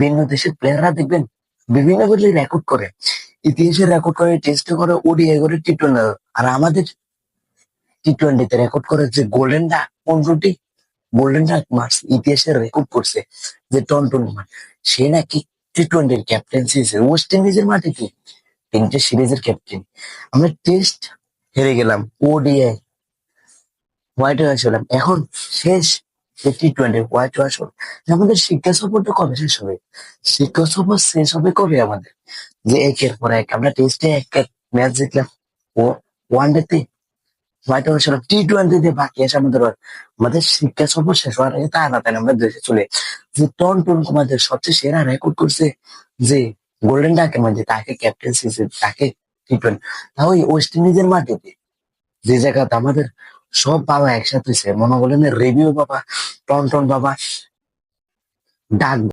ভিন্ন দেশের প্লেয়াররা দেখবেন বিভিন্ন বদলে রেকর্ড করে। ইতিহাসে রেকর্ড করে টেস্ট করে ওডিআই করে টি টোয়েন্টি আর আমাদের টি টোয়েন্টিতে রেকর্ড করে যে গোল্ডেন ডাক পনেরোটি গোল্ডেন ডাক মার্কস ইতিহাসে রেকর্ড করছে যে টন মান সে নাকি টি টোয়েন্টির ক্যাপ্টেন্সি ওয়েস্ট ইন্ডিজের মাটিতে তিনটে সিরিজের ক্যাপ্টেন আমরা টেস্ট হেরে গেলাম ওডিআই হোয়াইট হলাম। এখন শেষ টি আমাদের শিক্ষা সফরটা কবে শেষ হবে? শিক্ষা সফর শেষ হবে কবে আমাদের? যে একের পর এক, আমরা টেস্টে এক এক ম্যাচ জিতলাম ওয়ান ডে তে। হোয়াইট বাকি আছে আমাদের আমাদের শিক্ষা সফর শেষ হওয়ার আগে আমরা দেশে চলে। যে টন টন কুমারদের সবচেয়ে সেরা রেকর্ড করছে, যে গোল্ডেন ডাকের মধ্যে তাকে ক্যাপ্টেন্সি তাকে টি টোয়েন্টি ওই ওয়েস্ট ইন্ডিজের মাটিতে। যে জায়গাতে আমাদের সব বাবা একসাথে মনে বলেন রেডিও বাবা টন টন বাবা ডাক